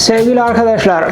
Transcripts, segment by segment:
Sevgili arkadaşlar,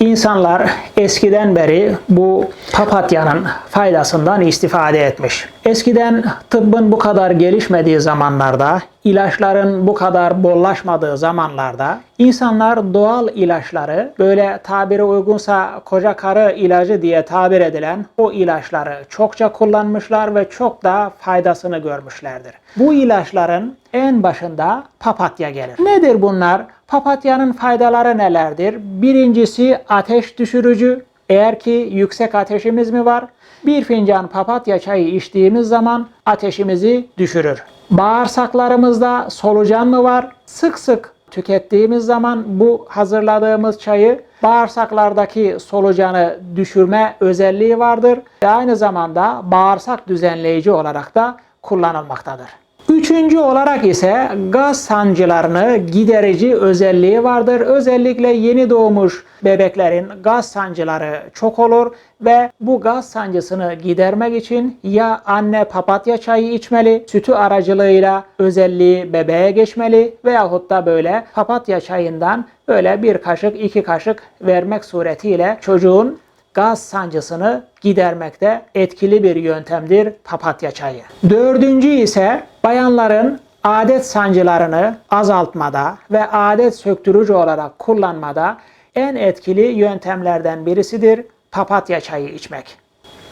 insanlar eskiden beri bu papatyanın faydasından istifade etmiş. Eskiden tıbbın bu kadar gelişmediği zamanlarda, ilaçların bu kadar bollaşmadığı zamanlarda insanlar doğal ilaçları böyle tabiri uygunsa koca karı ilacı diye tabir edilen o ilaçları çokça kullanmışlar ve çok da faydasını görmüşlerdir. Bu ilaçların en başında papatya gelir. Nedir bunlar? Papatyanın faydaları nelerdir? Birincisi ateş düşürücü. Eğer ki yüksek ateşimiz mi var? Bir fincan papatya çayı içtiğimiz zaman ateşimizi düşürür. Bağırsaklarımızda solucan mı var? Sık sık tükettiğimiz zaman bu hazırladığımız çayı bağırsaklardaki solucanı düşürme özelliği vardır ve aynı zamanda bağırsak düzenleyici olarak da kullanılmaktadır. Üçüncü olarak ise gaz sancılarını giderici özelliği vardır. Özellikle yeni doğmuş bebeklerin gaz sancıları çok olur ve bu gaz sancısını gidermek için ya anne papatya çayı içmeli, sütü aracılığıyla özelliği bebeğe geçmeli veyahut da böyle papatya çayından böyle bir kaşık iki kaşık vermek suretiyle çocuğun gaz sancısını gidermekte etkili bir yöntemdir papatya çayı. Dördüncü ise bayanların adet sancılarını azaltmada ve adet söktürücü olarak kullanmada en etkili yöntemlerden birisidir papatya çayı içmek.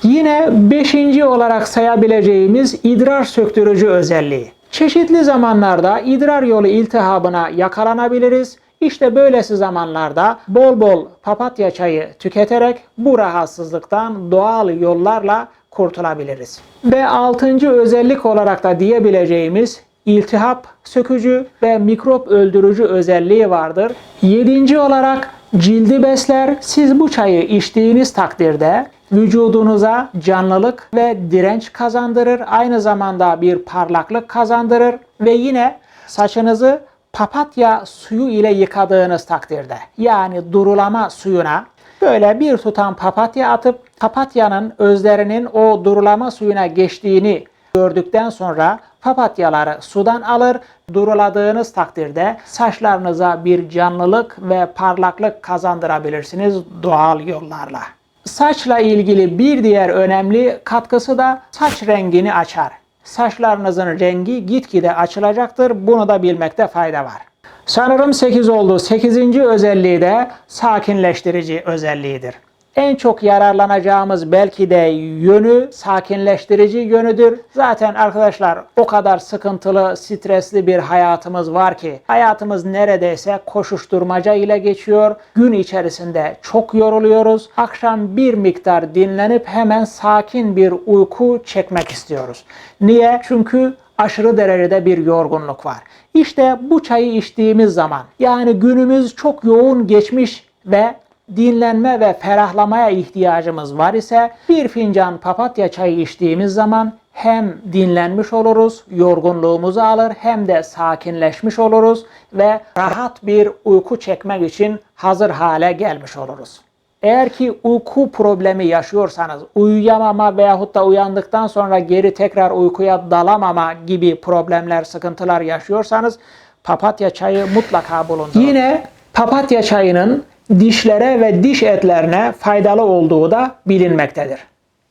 Yine beşinci olarak sayabileceğimiz idrar söktürücü özelliği. Çeşitli zamanlarda idrar yolu iltihabına yakalanabiliriz. İşte böylesi zamanlarda bol bol papatya çayı tüketerek bu rahatsızlıktan doğal yollarla kurtulabiliriz. Ve altıncı özellik olarak da diyebileceğimiz iltihap sökücü ve mikrop öldürücü özelliği vardır. Yedinci olarak cildi besler. Siz bu çayı içtiğiniz takdirde vücudunuza canlılık ve direnç kazandırır. Aynı zamanda bir parlaklık kazandırır ve yine saçınızı papatya suyu ile yıkadığınız takdirde yani durulama suyuna böyle bir tutam papatya atıp papatyanın özlerinin o durulama suyuna geçtiğini gördükten sonra papatyaları sudan alır. Duruladığınız takdirde saçlarınıza bir canlılık ve parlaklık kazandırabilirsiniz doğal yollarla. Saçla ilgili bir diğer önemli katkısı da saç rengini açar. Saçlarınızın rengi gitgide açılacaktır. Bunu da bilmekte fayda var. Sanırım 8 oldu. 8. özelliği de sakinleştirici özelliğidir. En çok yararlanacağımız belki de yönü sakinleştirici yönüdür. Zaten arkadaşlar o kadar sıkıntılı, stresli bir hayatımız var ki hayatımız neredeyse koşuşturmaca ile geçiyor. Gün içerisinde çok yoruluyoruz. Akşam bir miktar dinlenip hemen sakin bir uyku çekmek istiyoruz. Niye? Çünkü aşırı derecede bir yorgunluk var. İşte bu çayı içtiğimiz zaman yani günümüz çok yoğun geçmiş ve dinlenme ve ferahlamaya ihtiyacımız var ise bir fincan papatya çayı içtiğimiz zaman hem dinlenmiş oluruz, yorgunluğumuzu alır hem de sakinleşmiş oluruz ve rahat bir uyku çekmek için hazır hale gelmiş oluruz. Eğer ki uyku problemi yaşıyorsanız, uyuyamama veyahut da uyandıktan sonra geri tekrar uykuya dalamama gibi problemler, sıkıntılar yaşıyorsanız papatya çayı mutlaka bulundurun. Yine papatya çayının dişlere ve diş etlerine faydalı olduğu da bilinmektedir.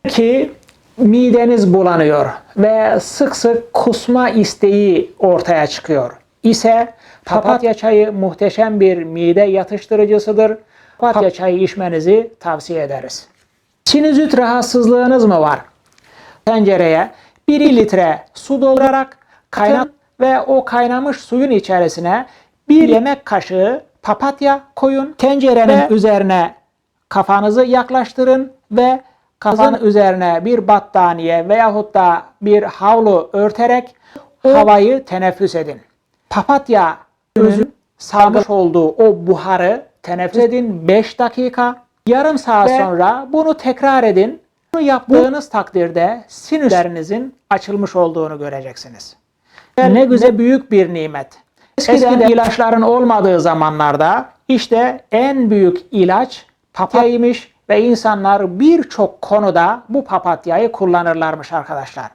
Ki mideniz bulanıyor ve sık sık kusma isteği ortaya çıkıyor ise papatya çayı muhteşem bir mide yatıştırıcısıdır. Papatya çayı içmenizi tavsiye ederiz. Sinüzit rahatsızlığınız mı var? Tencereye 1 litre su doldurarak kaynat ve o kaynamış suyun içerisine bir yemek kaşığı papatya koyun. Tencerenin ve üzerine kafanızı yaklaştırın ve kafanın üzerine bir battaniye veyahut da bir havlu örterek havayı teneffüs edin. Papatya özün salmış olduğu o buharı teneffüs edin 5 dakika. Yarım saat sonra bunu tekrar edin. Bunu yaptığınız takdirde sinüslerinizin açılmış olduğunu göreceksiniz. Ne güzel büyük bir nimet. Eskiden ilaçların olmadığı zamanlarda işte en büyük ilaç papatyaymış ve insanlar birçok konuda bu papatyayı kullanırlarmış arkadaşlar.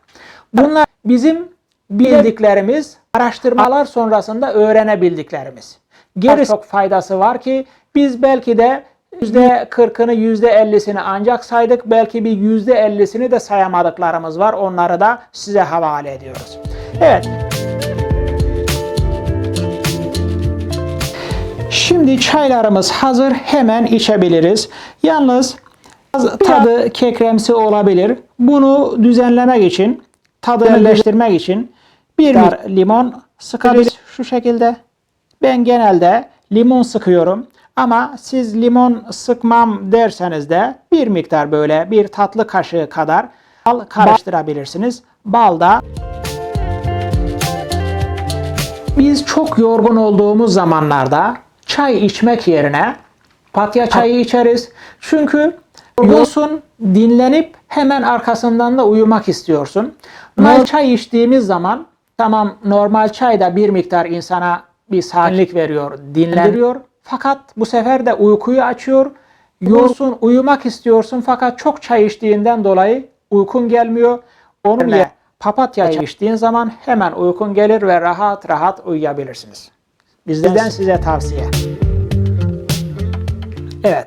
Bunlar bizim bildiklerimiz, araştırmalar sonrasında öğrenebildiklerimiz. Geri çok faydası var ki Biz belki de %40'ını %50'sini ancak saydık. Belki bir %50'sini de sayamadıklarımız var. Onları da size havale ediyoruz. Evet. Şimdi çaylarımız hazır. Hemen içebiliriz. Yalnız tadı kekremsi olabilir. Bunu düzenlemek için, tadını birleştirmek için bir miktar limon sıkabiliriz şu şekilde. Ben genelde limon sıkıyorum. Ama siz limon sıkmam derseniz de bir miktar böyle bir tatlı kaşığı kadar bal karıştırabilirsiniz. Bal da biz çok yorgun olduğumuz zamanlarda çay içmek yerine papatya çayı içeriz. Çünkü yorgunsun, dinlenip hemen arkasından da uyumak istiyorsun. Normal çay içtiğimiz zaman tamam normal çay da bir miktar insana bir sakinlik veriyor, dinlendiriyor. Fakat bu sefer de uykuyu açıyor. Yorsun, uyumak istiyorsun fakat çok çay içtiğinden dolayı uykun gelmiyor. Onun yerine papatya çayı içtiğin zaman hemen uykun gelir ve rahat rahat uyuyabilirsiniz. Bizden size tavsiye. Evet.